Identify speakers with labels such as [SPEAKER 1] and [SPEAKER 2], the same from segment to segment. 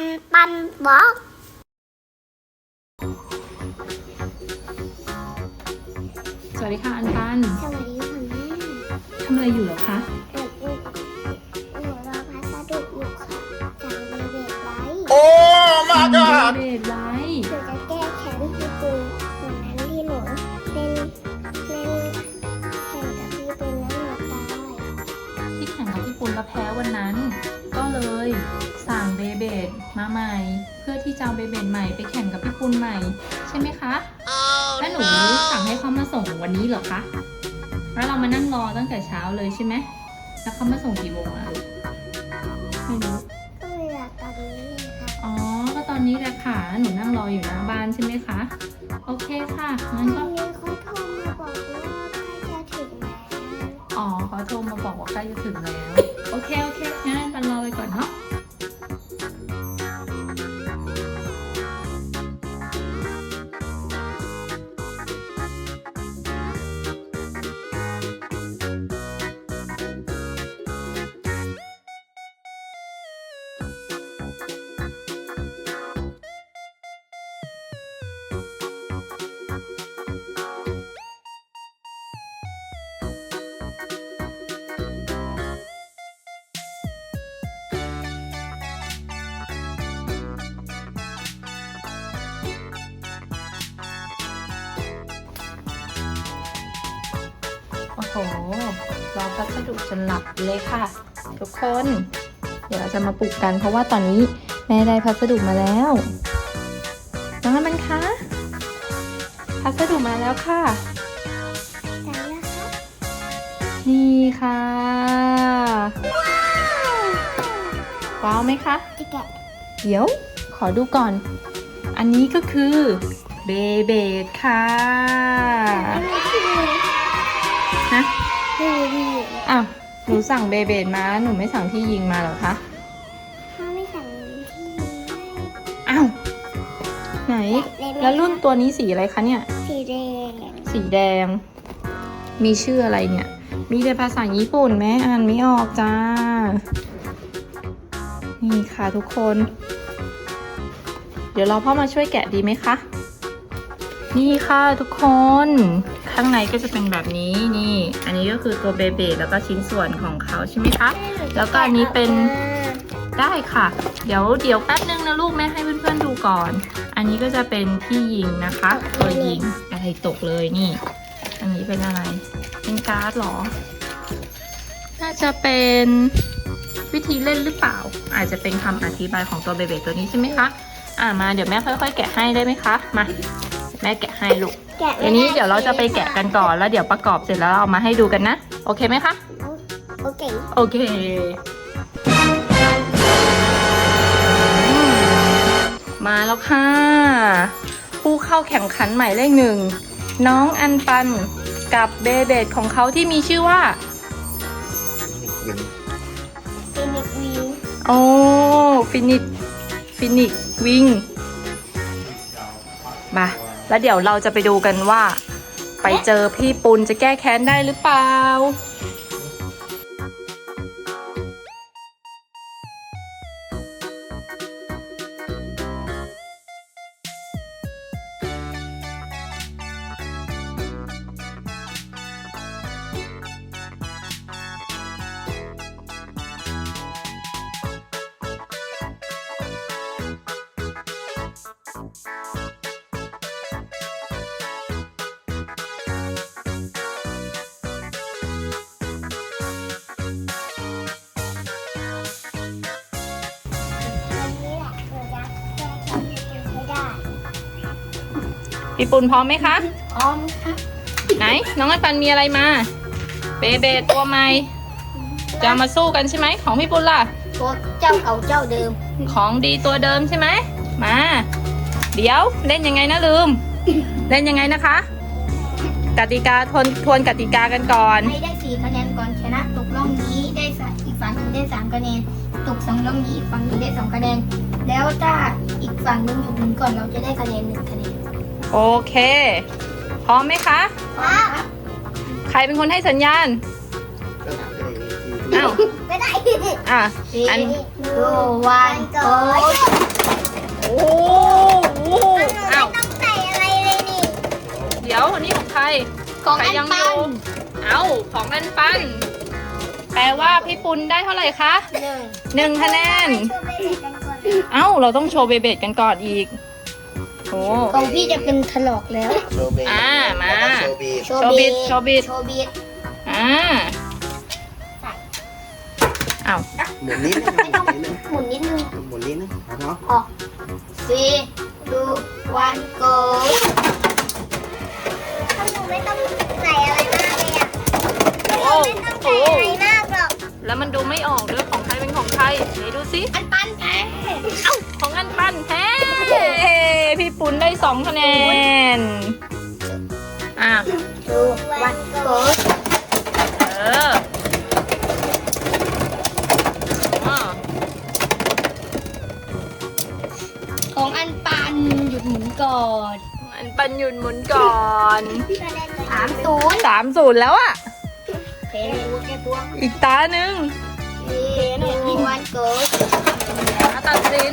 [SPEAKER 1] นปันบล็อก
[SPEAKER 2] สวัสดีค่ะอันปัน
[SPEAKER 1] สวัสดีค่ะแม่
[SPEAKER 2] ทำอะไรอยู่เหรอคะ
[SPEAKER 1] หนูหนูหนูรอพัสดุอยู่ค่ะสั่งเบเบ็ดไว้
[SPEAKER 3] Oh my god!
[SPEAKER 2] เบดไว้
[SPEAKER 1] หนูจะแก้แค้นพี่ปูวันนั้นที่หนูเล่นเล่นแข่งกับพี่ปูแล้วหนูตาย
[SPEAKER 2] ที่แข่งกับพี่ปุณแล้วแพ้วันนั้น มาใหม่ เพื่อที่จะเอาเบเบดใหม่ไปแข่งกับพี่ปุณใหม่ ใช่ไหมคะแล้วหนูสั่งให้เขามาส่งวันนี้เหรอคะแล้วเรามานั่งรอตั้งแต่เช้าเลยใช่ไหมแล้วเขามาส่งกี่โมงอะไม่รู้
[SPEAKER 1] ก็เวลาตอนนี้เลยค่ะ
[SPEAKER 2] อ๋อก็ตอนนี้แหละค่ะหนูนั่งรออยู่หน้าบ้านใช่ไหมคะโอเคค่ะงั้น
[SPEAKER 1] ตอ
[SPEAKER 2] ก็
[SPEAKER 1] นนี้เขาโทรมาบอกว่าใกล้จะถึงแล้ว
[SPEAKER 2] อ๋อเขาโทรมาบอกว่าใกล้จะถึงแล้วโอเคโอเคงั้นปันรอไปก่อนเนาะ โอ้โหรอพัสดุจนหลับเลยค่ะ ทุกคน เดี๋ยวเราจะมาปลุกกัน เพราะว่าตอนนี้แม่ได้พัสดุมาแล้วน้องมันคะพัสดุมาแล้วค่ะ
[SPEAKER 1] แต่แล้วครับ
[SPEAKER 2] นี่ค่ะ ว้าวไหมคะ เดี๋ยว ขอดูก่อน อันนี้ก็คือเบเบดค่ะ ฮะ
[SPEAKER 1] คือดี
[SPEAKER 2] อ้าวหนูสั่งเบเบดมาหนูไม่สั่งที่ยิงมาเหรอคะ
[SPEAKER 1] ถ้าไม่สั่งที่
[SPEAKER 2] อ้าวไหน แล้วรุ่นตัวนี้สีอะไรคะเนี่ย
[SPEAKER 1] สีแดง
[SPEAKER 2] สีแดง มีชื่ออะไรเนี่ย มีแต่ภาษาญี่ปุ่นแม่อ่านไม่ออกจ้า นี่ค่ะทุกคน เดี๋ยวเราพ่อมาช่วยแกะดีไหมคะ นี่ค่ะทุกคน ข้างในก็จะเป็นแบบนี้นี่ อันนี้ก็คือตัวเบเบแล้วก็ชิ้นส่วนของเขาใช่ไหมคะ แล้วก็อันนี้เป็นได้ค่ะ เดี๋ยวเดี๋ยวแป๊บนึงนะลูกแม่ให้เพื่อนๆดูก่อน อันนี้ก็จะเป็นที่ยิงนะคะตัวยิงอะไรตกเลยนี่ อันนี้เป็นอะไร เป็นการ์ดเหรอ น่าจะเป็นวิธีเล่นหรือเปล่า อาจจะเป็นคำอธิบายของตัวเบเบตัวนี้ใช่ไหมคะ อ่ามาเดี๋ยวแม่ค่อยๆ แกะให้ได้ไหมคะ มา แม่แกะให้ลูก
[SPEAKER 1] แกะ
[SPEAKER 2] เดี๋ยวนี้เดี๋ยวเราจะไปแกะกันก่อนแล้วเดี๋ยวประกอบเสร็จแล้วเอามาให้ดูกันนะ โอเคไหมคะ
[SPEAKER 1] โอเค
[SPEAKER 2] โอเคมาแล้วค่ะ ผู้เข้าแข่งขันหมายเลขหนึ่ง น้องอันปันกับเบเบดของเขาที่มีชื่อว่า
[SPEAKER 1] ฟินิกวิว
[SPEAKER 2] โอ้ฟินิกฟินิกวิงมา แล้วเดี๋ยวเราจะไปดูกันว่า ไปเจอพี่ปุณจะแก้แค้นได้หรือเปล่า พี่ปุณพร้อมไหมคะ
[SPEAKER 1] พร้อมค่ะ
[SPEAKER 2] ไหน น้องอันปันมีอะไรมา เบเบตัวใหม่จะเอามาสู้กันใช่ไหมของพี่ปุณล่ะ
[SPEAKER 1] ตัวเจ้าเก่าเจ้าเดิม
[SPEAKER 2] ของดีตัวเดิมใช่ไหมมา เดี๋ยวเล่นยังไงนะลืม เล่นยังไงนะคะ กติกาทวนทวนกติกากันก่อน
[SPEAKER 4] ให้ได้สี่คะแนนก่อนชนะตกล่องนี้ได้สามอีกฝั่งหนึ่งได้สามคะแนนตกสองล่องนี้อีกฝั่งหนึ่งได้สองคะแนนแล้วถ้าอีกฝั่งหนึ่งหยุดหมุนก่อนเราจะได้คะแนนหนึ่งคะแนน
[SPEAKER 2] โอเค พร้อมไหมคะ
[SPEAKER 4] พร้อม
[SPEAKER 2] ใครเป็นคนให้สัญญาณ ก็อ้าว
[SPEAKER 1] ไม่ได้
[SPEAKER 2] อะ อัน
[SPEAKER 4] ดูวันโกยโอ้โหอ้าว ต้อง
[SPEAKER 2] ใส่อะไร
[SPEAKER 4] เลยนี่ เดี๋
[SPEAKER 2] ยวอันนี้ของ
[SPEAKER 4] ใครข
[SPEAKER 2] องใครยังอยู่เอ้า ของอันปัน แปลว่าพี่ปุณได้เท่าไหร่คะ
[SPEAKER 4] หนึ่ง
[SPEAKER 2] หนึ่งคะแนน
[SPEAKER 1] เอ้า
[SPEAKER 2] เราต้องโชว์เบเบ็ดกันก่อนอีก โอ้
[SPEAKER 4] ของพี่จะเป็นถลอกแล้ว
[SPEAKER 3] โชว์เบ
[SPEAKER 2] อ่ามา
[SPEAKER 3] โชว์บี
[SPEAKER 4] โช
[SPEAKER 2] โชว์บิดโชว์บิด
[SPEAKER 4] โชว์บิด
[SPEAKER 2] อ่าอ้าว
[SPEAKER 3] หมุนนิดนึง
[SPEAKER 4] ไม่ต้องหมุนนิดนึง
[SPEAKER 3] หมุนนิดนึงเอาเนาะ
[SPEAKER 4] ออกสี่ดูวันโก
[SPEAKER 1] ถ้าหนูไม่ต้องใส่อะไรมากเลยอะ
[SPEAKER 2] โอ้
[SPEAKER 1] ไม่ต้อง
[SPEAKER 2] โอ้
[SPEAKER 1] ใส่อะไรมากหรอก
[SPEAKER 2] แล้วมันดูไม่ออกด้วยของใครเป็นของใครไหนดูสิ
[SPEAKER 4] อันปัน
[SPEAKER 2] สองคะแนน อะ
[SPEAKER 4] วันก
[SPEAKER 2] เอออ
[SPEAKER 4] ของอันปันหยุดหมุนก่อน
[SPEAKER 2] อันปันหยุดหมุนก่อน
[SPEAKER 4] สามศูนย์
[SPEAKER 2] สามศูนย์แล้วอะอีกตาหนึ่ง
[SPEAKER 4] เพนวันกด
[SPEAKER 2] มาตัดสิน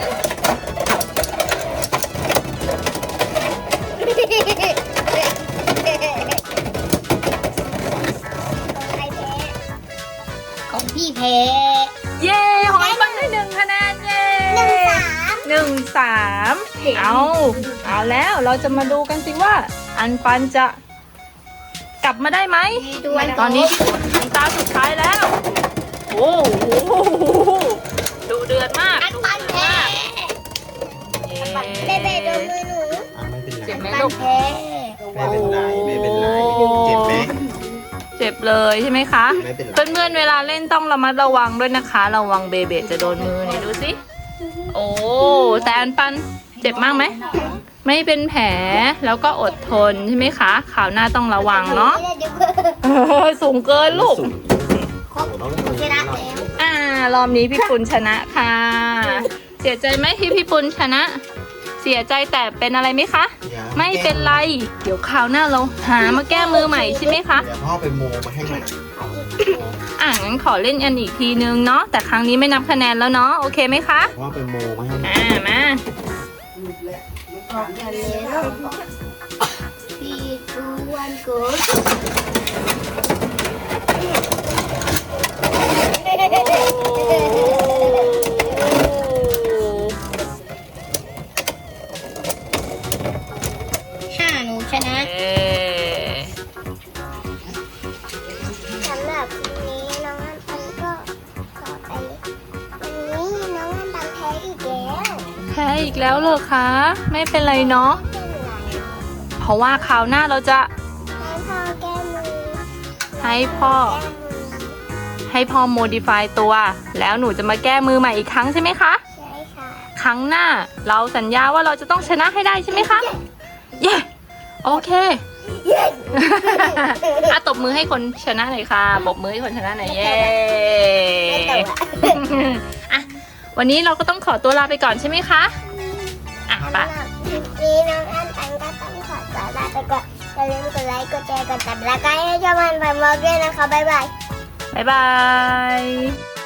[SPEAKER 2] เอาเอาแล้วเราจะมาดูกันสิว่า อันปันจะกลับมาได้ไหม
[SPEAKER 4] ดูวันโก
[SPEAKER 2] ตอนนี้พี่ฝนถึงตาสุดท้ายแล้ว โอ้โหดูเดือดมาก
[SPEAKER 4] อันปันแพ้
[SPEAKER 2] เย้
[SPEAKER 1] เบเบโดนมือหนู
[SPEAKER 3] อะไม่เป็นไร
[SPEAKER 2] เจ็บไหม
[SPEAKER 4] ปัน
[SPEAKER 2] ลูก
[SPEAKER 4] แพ้
[SPEAKER 3] ไม่เป็นไรไม่เป็นไรเจ็บไหม
[SPEAKER 2] เจ็บเลยใช่ไหมคะ
[SPEAKER 3] ไม่เป็นไร
[SPEAKER 2] เพื่อนๆเวลาเล่นต้องระมัดระวังด้วยนะคะ ระวังเบเบจะโดนมือเนี่ยดูสิโอ้แต่อันปันเจ็บมากไหม ไม่เป็นแผลแล้วก็อดทนใช่ไหมคะข่าวหน้าต้องระวังเนาะ
[SPEAKER 1] ไม่ได้ดูเพื่อน
[SPEAKER 2] เออสูงเกินลูก
[SPEAKER 3] สูงโอ้โหต้องเล่น
[SPEAKER 4] ชนะแล้ว
[SPEAKER 2] อ่ารอบนี้พี่ปุณชนะค่ะ เสียใจไหมที่พี่ปุณชนะ เสียใจแต่เป็นอะไรไหมคะ
[SPEAKER 3] อย่า
[SPEAKER 2] ไม่เป็นไร เดี๋ยวคราวหน้าเราหามาแก้มือใหม่ใช่ไหมคะ
[SPEAKER 3] เดี๋ยวพ่อไปโมมาให้ใหม่
[SPEAKER 2] อะงั้นขอเล่นกันอีกทีนึงเนาะแต่ครั้งนี้ไม่นับคะแนนแล้วเนาะโอเคไหมคะ
[SPEAKER 3] พ่อไปโมมาให้ใหม่
[SPEAKER 2] อ่ามา
[SPEAKER 4] ออกกันแล้วพี่ดูวันโก
[SPEAKER 2] พ้อีกแล้วเหรอคะ ไม่เป็นไรเนาะ
[SPEAKER 1] ไม่เป็นไร
[SPEAKER 2] เพราะว่าคราวหน้าเราจะ
[SPEAKER 1] ให้พ่อแก้มือ
[SPEAKER 2] ให้พ่อ
[SPEAKER 1] แก้มือ
[SPEAKER 2] ให้พ่อโมดิฟายตัว แล้วหนูจะมาแก้มือใหม่อีกครั้งใช่ไหมคะ
[SPEAKER 1] ใช่ค่ะ
[SPEAKER 2] ครั้งหน้าเราสัญญาว่าเราจะต้องชนะให้ได้ใช่ไหมคะ เย้ โอเคอะตบมือให้คนชนะหน่อยค่ะปรบมือให้คนชนะหน่อยเย้
[SPEAKER 1] ไม่ตกอะ
[SPEAKER 2] อะ วันนี้เราก็ต้องขอตัวลาไปก่อนใช่ไหมคะ อะ
[SPEAKER 1] สำห
[SPEAKER 2] ไป
[SPEAKER 1] รับคลิปนี้น้องอันปันก็ต้องขอตัวลาไปก่อนอย่าลืมกดไลค์กดแชร์กดติดตามและก็ให้ช่องมันไปมอกด้วยนะคะบ๊ายบาย
[SPEAKER 2] บ๊ายบาย